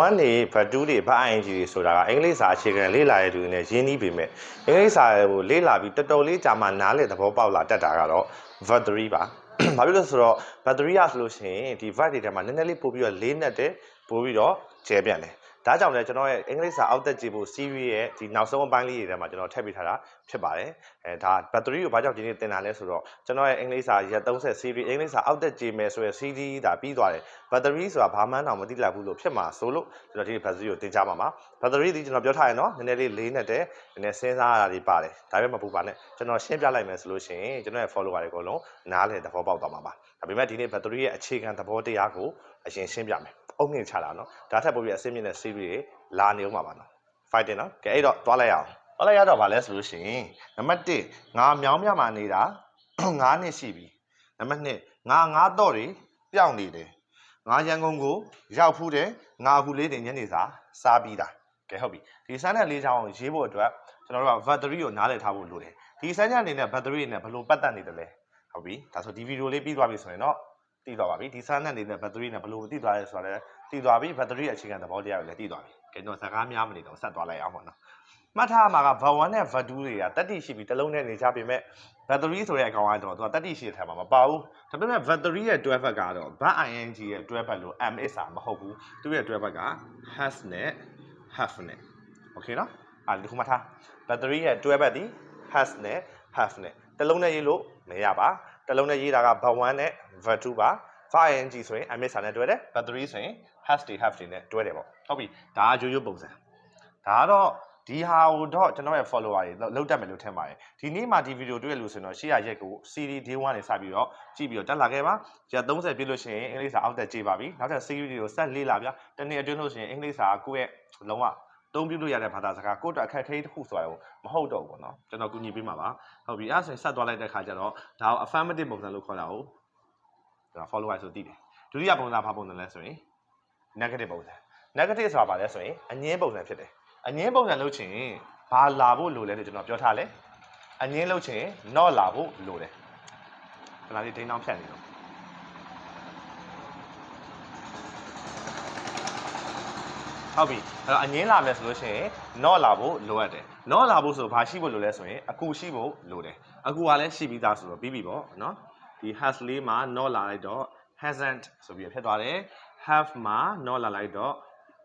1နေဘတ်2တွေဘတ် ing တွေဆိုတာကအင်္ဂလိပ်စာအခြေခံလေ့လာရတဲ့သူတွေနဲ့ရင်းနှီးပေမဲ့အင်္ဂလိပ်စာကိုလေ့လာပြီးတော်တော်လေးကြာမှနားလည်သဘောပေါက်လာတတ်တာကတော့ verb 3ပါဘာဖြစ်လို့လဲဆိုတော့ verb 3ရဆိုလို့ရှိရင်ဒီ verb တွေထဲမှာနည်းနည်းလေးပို့ပြီးတော့လေးနက်တယ်ပို့ပြီးတော့ကျဲပြန်တယ် ဒါကြောင့်လည်းကျွန်တော်ရဲ့အင်္ဂလိပ်စာအောက်တက်ကြည့်ဖို့ series ရဲ့ဒီနောက်ဆုံးအပိုင်းလေးတွေထဲမှာကျွန်တော်ထည့်ပေးထားတာဖြစ်ပါတယ်အဲဒါ battery ကိုဘာကြောင့်ဒီနေ့သင်တာလဲဆိုတော့ကျွန်တော်ရဲ့အင်္ဂလိပ်စာရက်30 series အင်္ဂလိပ်စာအောက်တက်ကြည့်မယ်ဆိုရယ် CD ဒါပြီးသွားတယ် battery ဆိုတာဘာမှန်းတော့မသိလိုက်ဘူးလို့ဖြစ်မှာဆိုလို့ကျွန်တော်ဒီ battery ကိုသင်ကြားမှာပါ battery ဒီကျွန်တော်ပြောထားရင်တော့နည်းနည်းလေးလေးနဲ့တဲ့နည်းနည်းစဉ်းစားရတာတွေပါတယ်ဒါပေမဲ့မပူပါနဲ့ကျွန်တော်ရှင်းပြလိုက်မယ်ဆိုလို့ရှိရင်ကျွန်တော်ရဲ့ follower တွေအကုန်လုံးနားလည်သဘောပေါက်သွားမှာပါဒါပေမဲ့ဒီနေ့ battery ရဲ့အခြေခံသဘောတရားကို အရင်ရှင်းပြမယ်အုံမြင့်ချတာနော်ဒါထက်ပိုပြီးအဆင့်မြင့်တဲ့ series တွေလာနေဦးမှာပါနော် fighting နော်ကဲအဲ့တော့တွားလိုက်ရအောင်တွားလိုက်ရတော့ဗာလဲဆိုလို့ရှိရင်နံပါတ်1ငါမြောင်းမြမှာနေတာ9နှစ်ရှိပြီနံပါတ်2ငါငါတော့တွေပျောက်နေတယ်ငါရန်ကုန်ကိုရောက်ဖူးတယ်ငါအခုလေးတင်ညနေစာစားပြီးတာကဲဟုတ်ပြီဒီစမ်းတဲ့လေးချောင်းကိုရေးဖို့အတွက်ကျွန်တော်တို့က battery ကိုနားလည်ထားဖို့လိုတယ်ဒီစမ်းချက်အနေနဲ့ battery နဲ့ဘယ်လိုပတ်သက်နေတယ်လဲဟုတ်ပြီဒါဆိုဒီဗီဒီယိုလေးပြီးသွားပြီဆိုရင်တော့ သိသွားပါပြီဒီစမ်းတဲ့အနေနဲ့ battery နဲ့ဘယ်လိုသိသွားလဲဆိုတာလည်းသိသွားပြီ battery အခြေခံသဘောတရားကိုလည်းသိသွားပြီကဲတော့စကားများမနေတော့ဆက်သွားလိုက်အောင်ပေါ့နော်မှတ်ထားမှာက V1 နဲ့ V2 တွေကတက်တိရှိပြီးတစ်လုံးနဲ့နေကြပေမဲ့ battery ဆိုတဲ့အကောင်ကတော့သူကတက်တိရှိတဲ့ထဲမှာမပါဘူးဒါပေမဲ့ battery ရဲ့12ဘက်ကတော့ bat ing ရဲ့12ဘက်လို့ ms อ่ะမဟုတ်ဘူးသူရဲ့12ဘက်က has နဲ့ have နဲ့ okay နော်အဲ့ဒီခုမှတ်ထား battery ရဲ့12ဘက်ဒီ has နဲ့ have နဲ့တစ်လုံးနဲ့ရေးလို့မရပါ တစ်လုံးနဲ့ရေးတာက V1 နဲ့ V2 ပါ ing ဆိုရင် ms နဲ့တွဲတယ် battery ဆိုရင် has တွေ have တွေနဲ့တွဲတယ်ပေါ့ဟုတ်ပြီဒါကရိုးရိုးပုံစံဒါကတော့ဒီဟာကိုတော့ကျွန်တော်ရဲ့ follower တွေလောက်တက်မယ်လို့ထင်ပါတယ်ဒီနေ့မှာဒီဗီဒီယိုတွေ့ရလို့ဆိုရင်တော့ရှေ့ရရက်ကို CD day 1နေစပြီးတော့ကြည့်ပြီးတော့တက်လာခဲ့ပါရက်30ပြည့်လို့ရှိရင်အင်္ဂလိပ်စာအောက်တက်ကြည့်ပါပြီနောက်ထပ် series တွေကိုဆက်လေ့လာဗျာတနေ့အတွင်းလို့ရှိရင်အင်္ဂလိပ်စာကိုယ့်ရဲ့လုံးဝ သုံးပြလို့ရတဲ့ဘာသာစကားကိုယ့်အတွက်အခက်အခဲတစ်ခုဆိုတာကိုမဟုတ်တော့ဘူးပေါ့နော်ကျွန်တော်ကူညီပေးမှာပါဟုတ်ပြီအဲ့ဒါဆိုရင်ဆက်သွားလိုက်တဲ့ခါကျတော့ဒါကို affirmative ပုံစံလို့ခေါ်တာကိုဒါ follower ဆိုသိတယ်ဒုတိယပုံစံဘာပုံစံလဲဆိုရင် negative ပုံစံ negative ဆိုတာဘာလဲဆိုရင်အငင်းပုံစံဖြစ်တယ်အငင်းပုံစံလုပ်ချင်ဘာလာဖို့လိုလဲလို့ကျွန်တော်ပြောထားလဲအငင်းလုပ်ချင် not လာဖို့လိုတယ်ခဏလေးဒိန်းတောင်းဖြတ်နေတော့ ဟုတ်ပြီအဲ့တော့အငင်းလာမယ်ဆိုလို့ရှိရင် not လာဖို့လိုအပ်တယ် not လာဖို့ဆိုဘာရှိဖို့လိုလဲဆိုရင်အကူရှိဖို့လိုတယ်အကူကလည်းရှိပြီးသားဆိုတော့ပြီးပြီပေါ့နော်ဒီ has လေးမှာ not လာလိုက်တော့ hasn't ဆိုပြီးဖြစ်သွားတယ် have မှာ not လာလိုက်တော့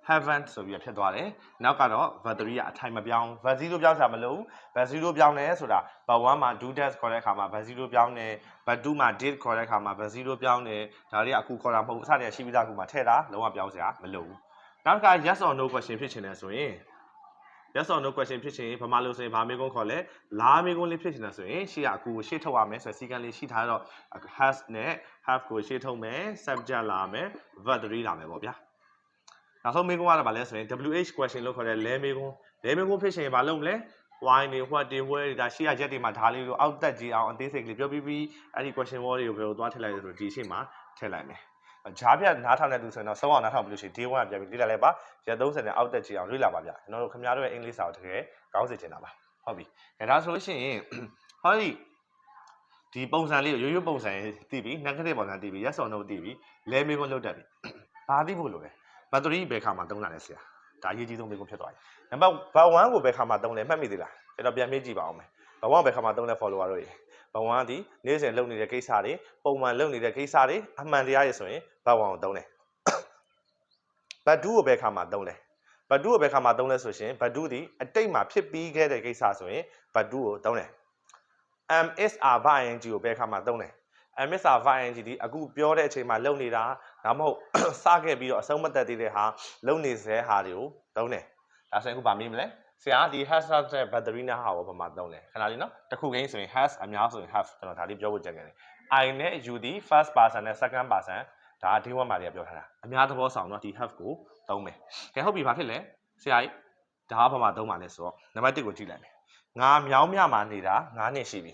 haven't ဆိုပြီးတော့ဖြစ်သွားတယ်။နောက်ကတော့ verb 3ကအထိုင်မပြောင်း verb 0ပြောင်းချာမလို့ verb 0ပြောင်းတယ်ဆိုတာ verb 1မှာ do that ခေါ်တဲ့အခါမှာ verb 0ပြောင်းတယ် verb 2မှာ did ခေါ်တဲ့အခါမှာ verb 0ပြောင်းတယ်ဒါတွေကအခုခေါ်တာမဟုတ်ဘူးအစတည်းကရှိပြီးသားကူမှာထည့်တာလုံးဝပြောင်းစရာမလိုဘူး။ နောက်တစ်ခါ yes or no question ဖြစ်ချင်တယ်ဆိုရင် yes or no question ဖြစ်ချင်ဘာမှလို့ဆိုရင်ဘာမေးခွန်းခေါ်လဲလားမေးခွန်းလေးဖြစ်ချင်တယ်ဆိုရင်ရှေ့ကအကူကိုရှေ့ထုတ်ရမယ်ဆိုတော့စီကံလေးရှိထားတော့ has နဲ့ have ကိုရှေ့ထုတ်မယ် subject လာမယ် verb 3လာမယ်ပေါ့ဗျာ။နောက်ဆုံးမေးခွန်းကတော့ဗာလဲဆိုရင် WH question လို့ခေါ်တဲ့လဲမေးခွန်းလဲမေးခွန်းဖြစ်ရှင်ဘာလုပ်မလဲ why တွေ what တွေ where တွေဒါရှေ့ရရက်တွေမှာဒါလေးကိုအောက်တက်ကြည့်အောင်အသေးစိတ်ကလေးပြောပြီးပြီးအဲ့ဒီ question word တွေကိုဘယ်လိုသွားထည့်လိုက်လဲဆိုတော့ဒီရှေ့မှာထည့်လိုက်မယ် ဂျားပြနားထောင်တဲ့သူဆိုရင်တော့စောအောင်နားထောင်ပြီးလို့ရှိရင် day 1ကပြန်ပြီးလေ့လာလိုက်ပါရက်30နဲ့အောက်တက်ကြည့်အောင်လေ့လာပါဗျကျွန်တော်တို့ခင်ဗျားတို့ရဲ့အင်္ဂလိပ်စာကိုတကယ်ကောင်းစေချင်တာပါဟုတ်ပြီဒါဆိုလို့ရှိရင်ဟောဒီဒီပုံစံလေးကိုရိုးရိုးပုံစံသိပြီ negative ပုံစံသိပြီ yes or no သိပြီလဲမေးခွန်းလုပ်တတ်ပြီဘာသိဖို့လိုလဲဘတ်တရီဘယ်ခါမှသုံးလာလဲဆရာဒါအရေးကြီးဆုံးမျိုးဖြစ်သွားပြီနံပါတ်ဘတ်1ကိုဘယ်ခါမှသုံးလဲမှတ်မိသေးလားကျွန်တော်ပြန်မေးကြည့်ပါအောင်မယ်ဘတ်1ဘယ်ခါမှသုံးလဲ follower တို့ရေ ဘတ်1ဒီနေ့စဉ်လုပ်နေတဲ့ကိစ္စတွေပုံမှန်လုပ်နေတဲ့ကိစ္စတွေအမှန်တရားရေဆိုရင်ဘတ်1ကိုသုံးတယ်ဘတ်2ကိုဘယ်ခါမှသုံးလဲဘတ်2ကိုဘယ်ခါမှသုံးလဲဆိုရှင်ဘတ်2ဒီအတိတ်မှာဖြစ်ပြီးခဲ့တဲ့ကိစ္စဆိုရင်ဘတ်2ကိုသုံးတယ် MSR ing ကိုဘယ်ခါမှသုံးလဲ MSR ing ဒီအခုပြောတဲ့အချိန်မှာလုပ်နေတာဒါမှမဟုတ်စခဲ့ပြီးတော့အဆုံးမသက်သေးတဲ့ဟာလုံနေစေဟာတွေကိုသုံးတယ်ဒါဆိုရင်အခုဗာမေးမလဲ ဆရာဒီ has တဲ့ battery နဲ့ဟာကိုဘာမှသုံးလဲခဏလေးနော်တစ်ခုကိန်းဆိုရင် has အများဆိုရင် have ကျွန်တော်ဒါလေးပြောဖို့ကြံခဲ့တယ် I နဲ့ you ဒီ first person နဲ့ second person ဒါအတင်းဝတ်မှာလေးပြောထားတာအများသဘောဆောင်တော့ဒီ have ကိုသုံးမယ်ကဲဟုတ်ပြီဘာဖြစ်လဲဆရာကြီးဒါကဘာမှသုံးပါလဲဆိုတော့နံပါတ်1ကိုကြည့်လိုက်မယ်ငါမြောင်းမြမှာနေတာ9နှစ်ရှိပြီ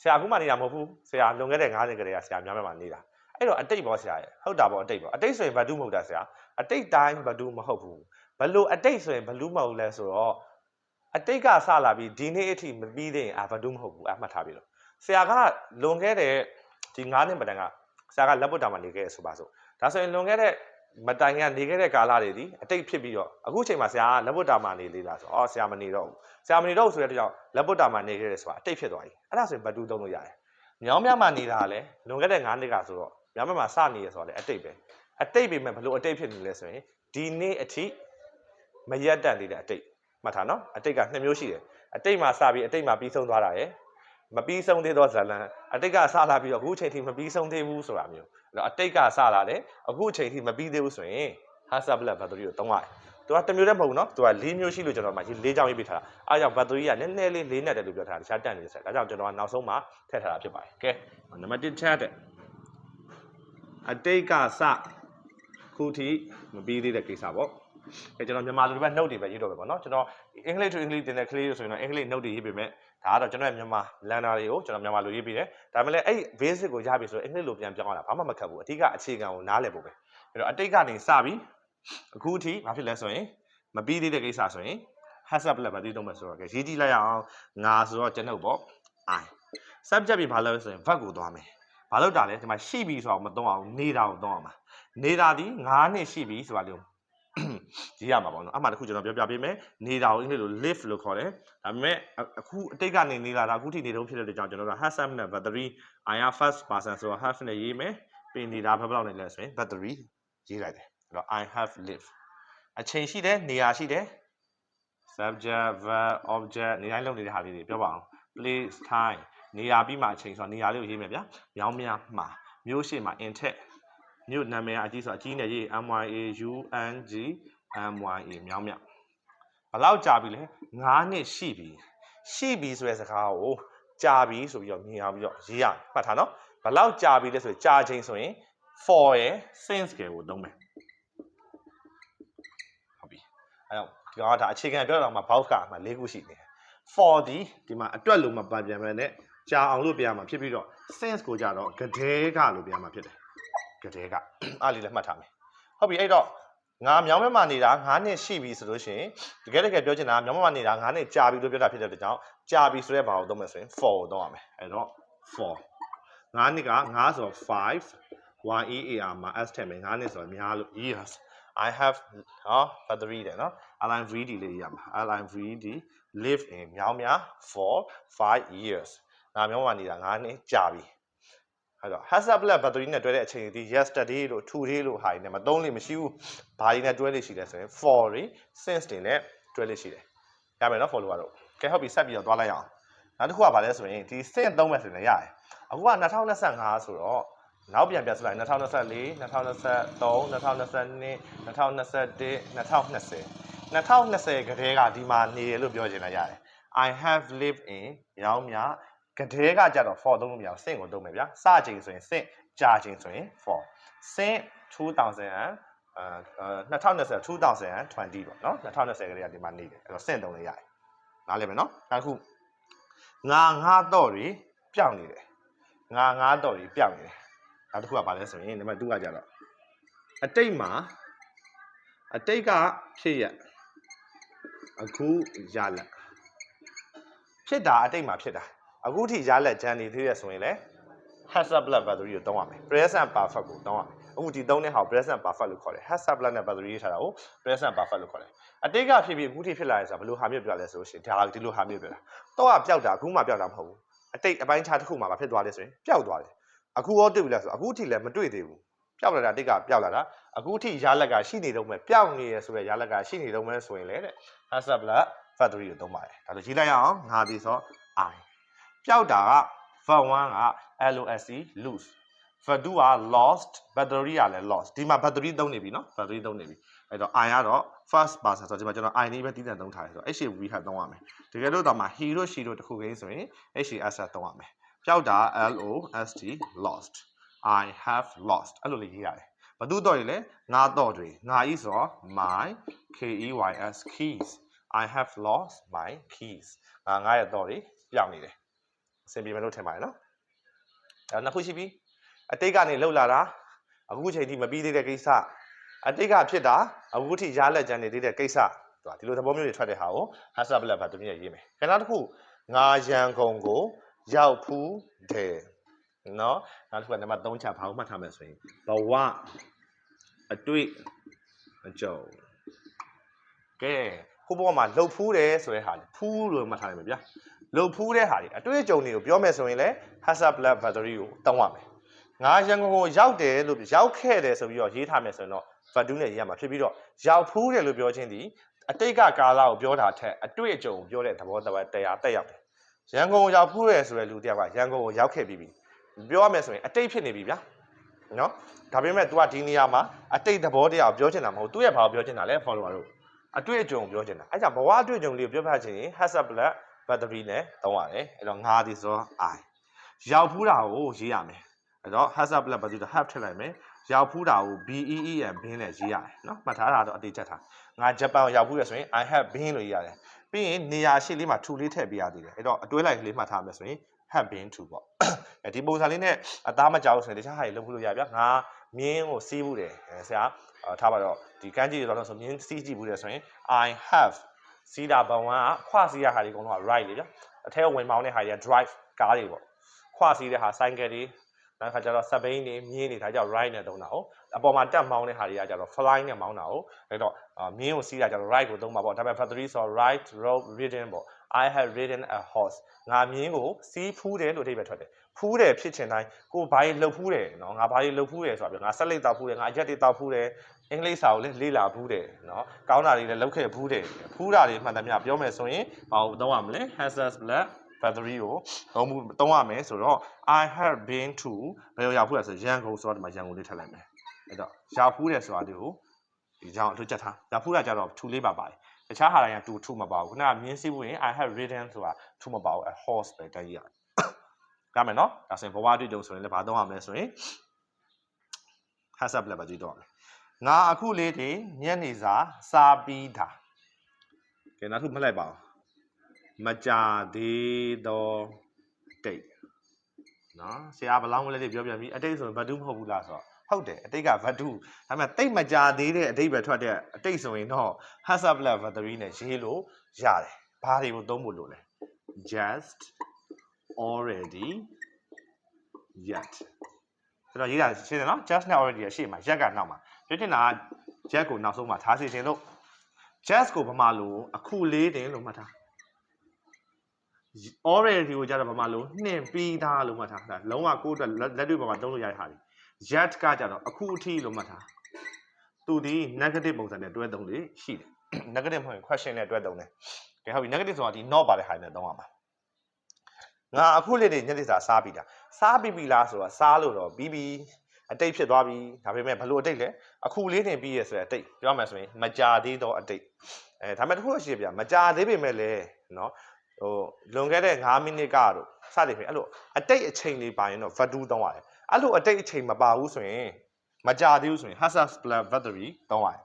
ဆရာအခုမှနေတာမဟုတ်ဘူးဆရာလွန်ခဲ့တဲ့9နှစ်ကတည်းကဆရာမြောင်းမြမှာနေတာအဲ့တော့အတိတ်ပေါ့ဆရာရဲ့ဟုတ်တာပေါ့အတိတ်ပေါ့အတိတ်ဆိုရင်ဘတ်တူးမဟုတ်တာဆရာအတိတ်တိုင်းဘတ်တူးမဟုတ်ဘူး ဘလို့အတိတ်ဆိုရင်ဘလူးမဟုတ်လဲဆိုတော့အတိတ်ကစလာပြီးဒီနေ့အထိမပြီးသေးရင်အာဘတ်တူးမဟုတ်ဘူးအမှတ်ထားပြီလို့ဆရာကလွန်ခဲ့တဲ့ဒီ9နှစ်ပတန်ကဆရာကလက်ပွတ်တာမှာနေခဲ့ဆိုပါစို့ဒါဆိုရင်လွန်ခဲ့တဲ့မတိုင်ကနေခဲ့တဲ့ကာလတွေဒီအတိတ်ဖြစ်ပြီးတော့အခုချိန်မှာဆရာကလက်ပွတ်တာမှာနေလေးလားဆိုတော့အော်ဆရာမနေတော့ဘူးဆရာမနေတော့ဘူးဆိုတဲ့အတွက်ကြောင့်လက်ပွတ်တာမှာနေခဲ့တယ်ဆိုတာအတိတ်ဖြစ်သွားပြီအဲ့ဒါဆိုရင်ဘတ်တူးသုံးလို့ရတယ်မြောင်းမြမှာနေတာကလည်းလွန်ခဲ့တဲ့9နှစ်ကဆိုတော့မြောင်းမြမှာစနေရဆိုတော့လည်းအတိတ်ပဲအတိတ်ပဲဘလို့အတိတ်ဖြစ်နေလဲဆိုရင်ဒီနေ့အထိ မရက်တန့်သေးတဲ့အတိတ်မှတ်ထားနော်အတိတ်ကနှစ်မျိုးရှိတယ်အတိတ်မှာစပြီးအတိတ်မှာပြီးဆုံးသွားတာရယ်မပြီးဆုံးသေးသောဇလန်အတိတ်ကစလာပြီးတော့အခုချိန်ထိမပြီးဆုံးသေးဘူးဆိုတာမျိုးအဲ့တော့အတိတ်ကစလာတယ်အခုချိန်ထိမပြီးသေးဘူးဆိုရင် hazard blood battery ကိုသုံးရတယ်သူကတစ်မျိုးတည်းမဟုတ်ဘူးเนาะသူက၄မျိုးရှိလို့ကျွန်တော်မှ၄ကြောင်းရေးပေးထားတာအားကြောင့် battery ကနည်းနည်းလေးလေးနဲ့တယ်လို့ပြောထားတာတခြားတန့်နေတယ်ဆက်ဒါကြောင့်ကျွန်တော်ကနောက်ဆုံးမှထည့်ထားတာဖြစ်ပါတယ်ကဲနံပါတ်1ချက်တဲ့အတိတ်ကစခုထိမပြီးသေးတဲ့ကိစ္စပေါ့ အဲကျွန်တော်မြန်မာလိုဒီဘက် note တွေပဲရေးတော့ပဲပေါ့နော်ကျွန်တော်အင်္ဂလိပ် to အင်္ဂလိပ်တင်တဲ့ကလေးတွေဆိုရင်တော့အင်္ဂလိပ် note တွေရေးပေးမယ်ဒါကတော့ကျွန်တော်ရဲ့မြန်မာ learner တွေကိုကျွန်တော်မြန်မာလိုရေးပေးတယ်ဒါပေမဲ့လည်းအဲ့ basic ကိုရပြီဆိုရင်အင်္ဂလိပ်လိုပြန်ပြောင်းရတာဘာမှမခက်ဘူးအဓိကအခြေခံကိုနားလည်ဖို့ပဲအဲ့တော့အတိတ်ကနေစပြီးအခုထိဘာဖြစ်လဲဆိုရင်မပြီးသေးတဲ့ကိစ္စဆိုရင် has up လည်းမသိတော့မှဆိုတော့ကဲရေးကြည့်လိုက်ရအောင်ငါဆိုတော့ကျွန်ုပ်ပေါ့ i subject ပြီးဘာလဲဆိုရင် verb ကိုသွားမယ်ဘာလို့တာလဲဒီမှာရှိပြီဆိုတော့မသုံးအောင်နေတာကိုသုံးအောင်ပါနေတာဒီ9နှစ်ရှိပြီဆိုတာလို့ ရေးရမှာပေါ့နော်အမှတခုကျွန်တော်ပြောပြပေးမယ်နေတာကိုအင်္ဂလိပ်လို live လို့ခေါ်တယ်ဒါပေမဲ့အခုအတိတ်ကနေနေလာတာအခုထိနေတော့ဖြစ်တဲ့ကြောင့်ကျွန်တော်တို့ has up နဲ့ battery i am first person ဆိုတော့ have နဲ့ရေးမယ်ပြင်နေတာဘယ်လောက်နေလဲဆိုရင် battery ရေးလိုက်တယ်အဲ့တော့ i have lived အချိန်ရှိတယ်နေရာရှိတယ် subject verb object နေတိုင်းလုပ်နေတဲ့ဟာလေးတွေပြောပါအောင် place time နေရာပြီးမှအချိန်ဆိုတော့နေရာလေးကိုရေးမယ်ဗျာမြောင်းများမှာမျိုးရှိမှာ in ထက်မြို့နာမည်အကြီးဆိုအကြီးနဲ့ရေး MYA UNG MYA မြောင်းမြဘယ်လောက်ကြာပြီလဲ9နှစ်ရှိပြီရှိပြီဆိုတဲ့စကားကိုကြာပြီဆိုပြီးတော့မြင်အောင်ပြီးတော့ရေးရမှတ်ထားနော်ဘယ်လောက်ကြာပြီလဲဆိုရင်ကြာချိန်ဆိုရင် for ရယ် since ရယ်ကိုသုံးမယ်ဟုတ်ပြီအဲတော့ဒီကောင်ကဒါအခြေခံပြောတော့မှ box ကမှ၄ခုရှိနေတယ် for ဒီဒီမှာအတွက်လို့မပန်ပြန်မဲ့နဲ့ကြာအောင်လို့ပြန်မှာဖြစ်ပြီးတော့ since ကိုကြတော့ဂဒဲကလို့ပြန်မှာဖြစ်တယ်ဂဒဲကအားလေးလည်းမှတ်ထားမယ်ဟုတ်ပြီအဲ့တော့ ငါမြောင်းမဲမှာနေတာ9နှစ်ရှိပြီဆိုလို့ရှိရင်တကယ်တကယ်ပြောချင်တာမြောင်းမဲမှာနေတာ9နှစ်ကြာပြီလို့ပြောတာဖြစ်တဲ့အတွက်ကြောင့်ကြာပြီဆိုတဲ့ဘာကိုသုံးမယ်ဆိုရင် for ကိုသုံးရမယ်အဲ့တော့ for 9နှစ်က9ဆိုတော့5 1 EAR မှာ S ထည့်မယ်9နှစ်ဆိုတော့များလို့ years I have ဟော battery တယ်နော် LIVD လေးရမှာ LIVD live in မြောင်းများ for 5 years ငါမြောင်းမှာနေတာ9နှစ်ကြာပြီ အဲ့တော့ hazard blood battery နဲ့တွဲတဲ့အချိန်ဒီ yesterday လို့ today လို့ဟာတွေနဲ့မသုံးလို့မရှိဘူးဘာတွေနဲ့တွဲလို့ရှိလဲဆိုရင် for တွေ since တွေနဲ့တွဲလို့ရှိတယ်ရမယ်နော် follow ကတော့ကဲဟုတ်ပြီဆက်ပြီးတော့သွားလိုက်အောင်နောက်တစ်ခုကဘာလဲဆိုရင်ဒီ since သုံးမယ်ဆိုရင်လည်းရတယ်အခုက2025ဆိုတော့နောက်ပြန်ပြန်ဆိုလိုက်2024 2023 2022 2021 2020ကတည်းကဒီမှာနေရလို့ပြောချင်တာရတယ် I have lived in ရောင်းမြ ကတည်းကကြတော့ for သုံးလို့မရဘူးစင့်ကိုသုံးမယ်ဗျာစချိန်ဆိုရင်စင့်ကြာချိန်ဆိုရင် for စင့်2000အဲ2020 2020ပေါ့နော်2020ကတည်းကဒီမှာနေတယ်အဲ့တော့စင့်သုံးလို့ရတယ်နားလည်မယ်နော်နောက်တစ်ခုငါငါတော့တွေပျောက်နေတယ်ငါငါတော့တွေပျောက်နေတယ်နောက်တစ်ခုကဘာလဲဆိုရင်နံပါတ်2ကကြတော့အတိတ်မှာအတိတ်ကဖြစ်ရအခုရလက်ဖြစ်တာအတိတ်မှာဖြစ်တာ အခုထိရလက်ဂျန်နေသေးရဆိုရင်လည်း hazard blood battery ကိုသုံးရမယ် present perfect ကိုသုံးရမယ်အခုဒီသုံးတဲ့ဟာကို present perfect လို့ခေါ်တယ် hazard blood နဲ့ battery ရေးထားတာကို present perfect လို့ခေါ်တယ်အတိတ်ကဖြစ်ပြီးအခုထိဖြစ်လာရင်ဆိုဘယ်လိုဟာမျိုးပြောလဲဆိုလို့ရှိရင်ဒါဒီလိုဟာမျိုးပြောတာတော့ကပျောက်တာအခုမှပျောက်တာမဟုတ်ဘူးအတိတ်အပိုင်းခြားတစ်ခုမှမဖြစ်သွားလဲဆိုရင်ပျောက်သွားတယ်အခုရောတွေ့ပြီလားဆိုအခုထိလည်းမတွေ့သေးဘူးပျောက်လာတာတိတ်ကပျောက်လာတာအခုထိရလက်ကရှိနေတော့မဲ့ပျောက်နေရဆိုရရလက်ကရှိနေတော့မဲ့ဆိုရင်လေတဲ့ hazard blood battery ကိုသုံးပါတယ်ဒါဆိုရေးလိုက်ရအောင်ငါဒီဆို i ပျောက်တာက var1 က LOSC lose var2 က lost battery ကလည်း lost ဒီမှာ battery သုံးနေပြီเนาะ battery သုံးနေပြီအဲ့တော့ i ကတော့ first person ဆိုတော့ဒီမှာကျွန်တော် i နေပဲတည်တံ့သုံးထားတယ်ဆိုတော့ HV ဟာသုံးရမယ်တကယ်လို့တော့မှ he တို့ she တို့တစ်ခုကိန်းဆိုရင် HAS သုံးရမယ်ပျောက်တာ LOST lost I have lost အဲ့လိုလေးရေးရတယ်ဘာသူတော့ရလဲငါတော့တွေငါဤဆိုတော့ my KEYS keys I have lost my keys ငါငါရဲ့တော့တွေပျောက်နေတယ် အဆင်ပြေမယ်လို့ထင်ပါတယ်နော်အဲနှစ်ခုရှိပြီအတိတ်ကနေလှုပ်လာတာအခုချိန်ထိမပြီးသေးတဲ့ကိစ္စအတိတ်ကဖြစ်တာအခုထိရားလက်ကြံနေသေးတဲ့ကိစ္စသူကဒီလိုသဘောမျိုးတွေထွက်တဲ့ဟာကို hashtag ဘလက်ပါသူမြင်ရေးမယ်ခဏတစ်ခုငါရန်ကုန်ကိုရောက်ဖူးတယ်နော်နောက်တစ်ခုကနံပါတ်3ချက်ဘာလို့မှတ်ထားမယ်ဆိုရင်ဘဝအတွေ့အကြုံကဲခုဘောမှာလှုပ်ဖူးတယ်ဆိုတဲ့ဟာလေဖူးလို့မှတ်ထားနိုင်မယ်ဗျာ လှုပ်ဖူးတဲ့ဟာလေအတွေ့အကြုံတွေကိုပြောမယ်ဆိုရင်လည်း Hasselblad battery ကိုတောင်းရမယ်ငါရန်ကုန်ကိုရောက်တယ်လို့ရောက်ခဲ့တယ်ဆိုပြီးတော့ရေးထားမယ်ဆိုရင်တော့ value နဲ့ရေးရမှာဖြစ်ပြီးတော့ရောက်ဖူးတယ်လို့ပြောချင်းဒီအတိတ်ကကာလကိုပြောတာထက်အတွေ့အကြုံကိုပြောတဲ့သဘောတရားတရားတက်ရောက်တယ်ရန်ကုန်ကိုရောက်ဖူးတယ်ဆိုတဲ့လူတစ်ယောက်ကရန်ကုန်ကိုရောက်ခဲ့ပြီးပြီပြောရမယ်ဆိုရင်အတိတ်ဖြစ်နေပြီဗျာနော်ဒါပေမဲ့ तू ကဒီနေရာမှာအတိတ်သဘောတရားကိုပြောချင်တာမဟုတ်သူ့ရဲ့ဘာကိုပြောချင်တာလဲ follower တို့အတွေ့အကြုံကိုပြောချင်တာအဲကြောင့်ဘဝအတွေ့အကြုံလေးကိုပြောပြချင်ရင် Hasselblad battery နဲ့သုံးရတယ်အဲ့တော့ငါးဒီဆိုတော့ i ရောက်ဖူးတာကိုရေးရမယ်အဲ့တော့ Hasselblad battery တော့ have ထည့်လိုက်မယ်ရောက်ဖူးတာကို BEEN bin နဲ့ရေးရတယ်နော်မှတ်ထားတာတော့အတိတ်ချက်ထားငါဂျပန်ကိုရောက်ဖူးရဆိုရင် I have been လို့ရေးရတယ်ပြီးရင်နေရာရှိလေးမှာ to လေးထည့်ပေးရသေးတယ်အဲ့တော့အတွဲလိုက်လေးမှတ်ထားမယ်ဆိုရင် have been to ပေါ့အဲဒီပုံစံလေးနဲ့အသားမကြောက်ဆိုရင်တခြားဟာတွေလုပ်ဖို့လို့ရဗျာငါမြင်းကိုစီးဘူးတယ်အဲဆရာအာထားပါတော့ဒီကန်းကြီးတွေတော့ဆိုမြင်းစီးကြည့်ဘူးတယ်ဆိုရင် I have စီးတာဘဝကခွစီးရဟာတွေအကုန်လုံးက right လေဗျာအထဲဝင်မောင်းတဲ့ဟာတွေက drive ကားတွေပေါ့ခွစီးတဲ့ဟာ cycle တွေနောက်ခါကျတော့စပိန်တွေမြင်းတွေဒါကြောင့် right နဲ့သုံးတာဟုတ်အပေါ်မှာတက်မောင်းတဲ့ဟာတွေကကျတော့ fly နဲ့မောင်းတာဟုတ်အဲ့တော့အာမြင်းကိုစီးတာကျတော့ right ကိုသုံးပါပေါ့ဒါပေမဲ့ factory ဆိုတော့ right road ridden ပေါ့ I have ridden a horse ငါမြင်းကိုစီးဖူးတယ်လို့အဓိပ္ပာယ်ထွက်တယ်ဖူးတယ်ဖြစ်ချင်တိုင်းကိုဘာကြီးလှုပ်ဖူးတယ်နော်ငါဘာကြီးလှုပ်ဖူးတယ်ဆိုတာပြောငါဆက်လက်တောက်ဖူးတယ်ငါရက်တွေတောက်ဖူးတယ် အင်္ဂလိပ်စာကိုလည်းလေ့လာဖူးတယ်နော်ကောင်းတာတွေလည်းလုပ်ခဲ့ဖူးတယ်ဖူးတာတွေမှန်သမျှပြောမယ်ဆိုရင်ဘာကိုသုံးရမလဲ Hassel's blood battery ကိုသုံးမှုသုံးရမယ်ဆိုတော့ I have been to ဘယ်ရောက်ဖူးလဲဆိုရန်ကုန်ဆိုတော့ဒီမှာရန်ကုန်လေးထည့်လိုက်မယ်အဲ့တော့ရောက်ဖူးတယ်ဆိုတာဒီကိုဒီကြောင်အထူးချက်ထားရောက်ဖူးတာကြတော့ထူလေးပါပါတယ်တခြားဟာတိုင်းကတူထူမပါဘူးခုနကမြင်းစည်းဖို့ရင် I have ridden ဆိုတာထူမပါဘူး a horse ပဲတိုက်ရရမယ်နော်ဒါဆိုရင်ဘဝတွေ့ကြုံဆိုရင်လည်းဘာသုံးရမလဲဆိုရင် hashtag လည်းပဲကြည့်တော့မယ် ငါအခုလေးတင်ညနေစာစားပြီးတာကဲနောက်တစ်ခုမှတ်လိုက်ပါဦးမကြာသေးတော့တိတ်နော်ဆရာဘလောင်းမလဲတွေပြောပြန်ပြီအတိတ်ဆိုရင်ဘတ်တူးမဟုတ်ဘူးလားဆိုတော့ဟုတ်တယ်အတိတ်ကဘတ်တူးဒါပေမဲ့တိတ်မကြာသေးတဲ့အတိတ်ပဲထွက်တဲ့အတိတ်ဆိုရင်တော့ hashtag လည်းပဲ3နဲ့ရေးလို့ရတယ်ဘာတွေကိုသုံးဖို့လို့လဲ just already yet ဆိုတော့ရေးတာရှင်းတယ်နော် just နဲ့ already ရရှေ့မှာ yet ကနောက်မှာ ပြောချင်တာက yet ကိုနောက်ဆုံးမှာထားစီခြင်းလို့ just ကိုဘာမှလို့အခုလေးတင်လို့မှတ်ထား already ကိုကြတော့ဘာမှလို့နှင်ပြီးသားလို့မှတ်ထားဒါလုံးဝကိုယ့်အတွက်လက်တွေ့ဘာမှသုံးလို့ရတဲ့ဟာတွေ yet ကကြတော့အခုအထိလို့မှတ်ထားသူဒီ negative ပုံစံနဲ့တွဲသုံးလေးရှိတယ် negative မဟုတ်ရင် question နဲ့တွဲသုံးတယ်ကဲဟုတ်ပြီ negative ဆိုတာဒီ not ပါတဲ့ဟာနဲ့သုံးရမှာငါအခုလေးနေညနေစာစားပြီလားစားပြီပြီလားဆိုတော့စားလို့တော့ပြီးပြီ အတိတ်ဖြစ်သွားပြီဒါပေမဲ့ဘလို့အတိတ်လဲအခုလေးတင်ပြီးရဆိုတဲ့အတိတ်ပြောမှဆိုရင်မကြသေးတော့အတိတ်အဲဒါပေမဲ့တခုတော့ရှိရပြမကြသေးပေမဲ့လည်းနော်ဟိုလွန်ခဲ့တဲ့9မိနစ်ကတော့စသည်ဖြင့်အဲ့လိုအတိတ်အချိန်လေးပါရင်တော့ VAT သုံးရတယ်အဲ့လိုအတိတ်အချိန်မပါဘူးဆိုရင်မကြသေးဘူးဆိုရင် hazard plus battery သုံးရတယ်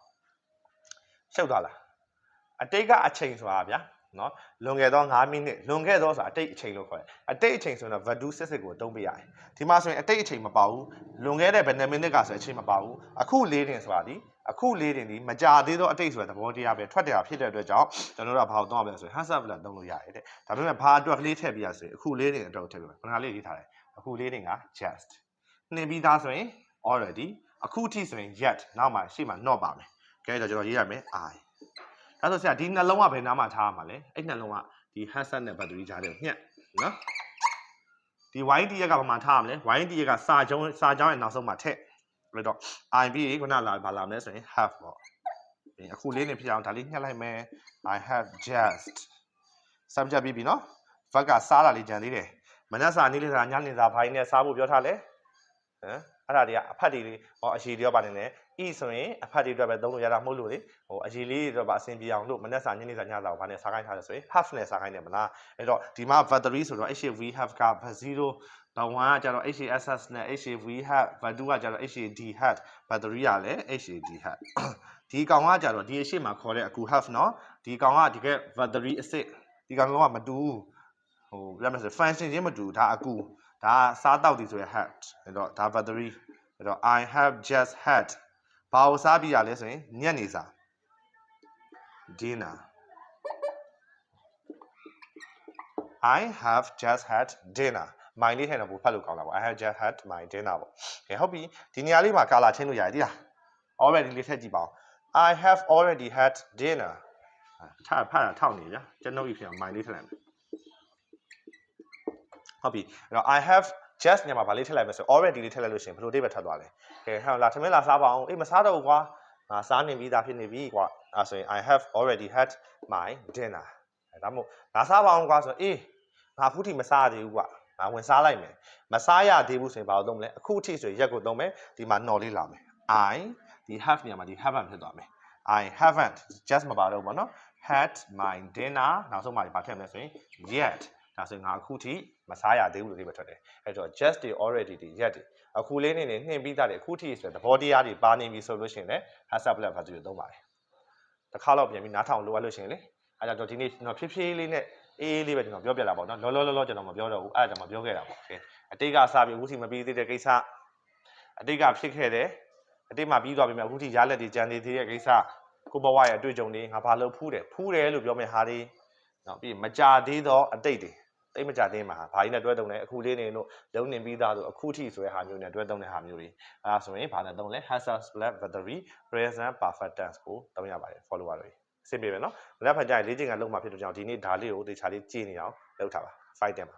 ရှုပ်သွားလားအတိတ်ကအချိန်ဆိုတာဗျာ နော်လွန်ခဲ့သော9မိနစ်လွန်ခဲ့သောဆိုတာအတိတ်အချိန်လို့ခေါ်တယ်အတိတ်အချိန်ဆိုတော့ value စစ်စစ်ကိုတုံးပေးရတယ်ဒီမှာဆိုရင်အတိတ်အချိန်မပါဘူးလွန်ခဲ့တဲ့ဘယ်နှမိနစ်ကဆိုအချိန်မပါဘူးအခုလေးတင်ဆိုတာဒီအခုလေးတင်ဒီမကြာသေးသောအတိတ်ဆိုတဲ့သဘောတရားပဲထွက်တယ်ဖြစ်တဲ့အတွက်ကြောင့်ကျွန်တော်တို့ကဘာလို့သုံးရမလဲဆိုရင် hashtag လာသုံးလို့ရတယ်တဲ့ဒါပေမဲ့ဘာအတွက်ကလေးထည့်ပြရဆိုရင်အခုလေးတင်အတွက်ထည့်ပြမယ်ခဏလေးရေးထားတယ်အခုလေးတင်က just နှင်ပြီးသားဆိုရင် already အခုထိဆိုရင် yet နောက်မှရှေ့မှာ not ပါမယ်ကဲတော့ကျွန်တော်ရေးရမယ် i ဒါဆိုဆရာဒီနှလုံးကဘယ်နားမှာထားရမှာလဲအဲ့နှလုံးကဒီ handset နဲ့ battery ကြားထဲကိုညှက်နော်ဒီ YT ရက်ကဘာမှထားရမလဲ YT ရက်ကစာကြောင်းစာကြောင်းရဲ့နောက်ဆုံးမှာထည့်ပြီးတော့ IB ခုနလာဘာလာမလဲဆိုရင် have ပေါ့အခုလေးနေဖြစ်အောင်ဒါလေးညှက်လိုက်မယ် I have just subject ပြီးပြီနော် verb ကစားတာလေးကြံသေးတယ်မနက်စာနေ့လေးစာညနေစာဘိုင်းနဲ့စားဖို့ပြောထားလဲဟမ်အဲ့ဒါတွေကအဖတ်တွေဟောအရှိတွေရောပါနေတယ် ဤဆိုရင်အဖတ်တွေအတွက်ပဲသုံးလို့ရတာမဟုတ်လို့လေဟိုအရေးလေးတွေတော့ပါအဆင်ပြေအောင်လို့မနေ့စာညနေစာညစာကိုဘာနဲ့စားခိုင်းထားလဲဆိုရင် half နဲ့စားခိုင်းတယ်မလားအဲ့တော့ဒီမှာ battery ဆိုတော့ HV have က0တော့1ကကျတော့ HASS နဲ့ HAV have value ကကျတော့ HAD hat battery ကလည်း HAD hat ဒီကောင်ကကျတော့ဒီအရှိမှာခေါ်တဲ့အကူ have เนาะဒီကောင်ကဒီက battery အစစ်ဒီကောင်ကမတူဘူးဟိုပြောမယ်ဆို function ချင်းမတူဒါအကူဒါစားတောက်တည်ဆိုရ hat အဲ့တော့ဒါ battery အဲ့တော့ I have just had ဘာကိုစားပြီးရလဲဆိုရင်ညက်နေစာ dinner I have just had dinner မိုင်လေးထဲတော့ပို့ဖတ်လို့ကောင်းတာပေါ့ I have just had my dinner ပေါ့ကဲဟုတ်ပြီဒီနေရာလေးမှာကာလာချင်းလို့ရတယ်တိလား already လေးထည့်ကြည့်ပါဦး I have already had dinner ထားဖတ်တာထောက်နေကြကျွန်တော် if ရမိုင်လေးထည့်လိုက်မယ်ဟုတ်ပြီအဲ့တော့ I have just ညမှာဗာလေးထည့်လိုက်မယ်ဆို already လေးထည့်လိုက်လို့ရှိရင်ဘယ်လိုအဓိပ္ပာယ်ထွက်သွားလဲကဲဟဲ့လာထမင်းလာစားပါအောင်အေးမစားတော့ဘူးကွာငါစားနေပြီးသားဖြစ်နေပြီကွာအဲ့ဆိုရင် I have already had my dinner အဲ့ဒါမို့ငါစားပါအောင်ကွာဆိုအေးငါအခုထိမစားရသေးဘူးကွာငါဝင်စားလိုက်မယ်မစားရသေးဘူးဆိုရင်ဘာလို့သုံးမလဲအခုထိဆိုရင်ရက်ကိုသုံးမယ်ဒီမှာ no လေးလာမယ် I ဒီ have ညမှာဒီ haven't ဖြစ်သွားမယ် I haven't just မပါတော့ဘူးပေါ့နော် had my dinner နောက်ဆုံးမှဒီဘာထည့်မလဲဆိုရင် yet ဒါဆိုရင်ငါအခုထိမစားရသေးဘူးလို့ဒီပဲထွက်တယ်အဲ့တော့ just တွေ already တွေ yet တွေအခုလေးနေနေနှင်ပြီးသားတွေအခုထိဆိုရင်သဘောတရားတွေပါနေပြီဆိုလို့ရှိရင်လည်း has up plus value သုံးပါတယ်တစ်ခါတော့ပြန်ပြီးနားထောင်လိုအပ်လို့ရှိရင်လေအဲ့ဒါတော့ဒီနေ့ကျွန်တော်ဖြည်းဖြည်းလေးနဲ့အေးအေးလေးပဲကျွန်တော်ပြောပြလာပါတော့လောလောလောလောကျွန်တော်မပြောတော့ဘူးအဲ့ဒါကြောင့်မပြောခဲ့တာပေါ့အတိတ်ကစားပြီးအခုထိမပြီးသေးတဲ့ကိစ္စအတိတ်ကဖြစ်ခဲ့တယ်အတိတ်မှာပြီးသွားပြီမြအခုထိရလက်တွေကြံနေသေးတဲ့ကိစ္စကိုဘဝရဲ့အတွေ့အကြုံတွေငါဘာလို့ဖူးတယ်ဖူးတယ်လို့ပြောမယ့်ဟာတွေနော်ပြီးမကြသေးသောအတိတ်တွေ တိတ်မကြသေးမှာဘာကြီးနဲ့တွဲတုံလဲအခုလေးနေလို့လုံနေပြီးသားဆိုအခုထိဆိုတဲ့ဟာမျိုးနဲ့တွဲတုံတဲ့ဟာမျိုးတွေအဲဒါဆိုရင်ဘာနဲ့တုံးလဲ has split battery present perfect tense ကိုတုံးရပါတယ် follower တွေအဆင်ပြေပဲเนาะမနေ့ဖန်ကြရင်လေးချိန်ကလုံးမှာဖြစ်တော့ကြောင့်ဒီနေ့ဒါလေးကိုတေချာလေးကြည့်နေအောင်လုပ်ထားပါ fight တယ်ပါ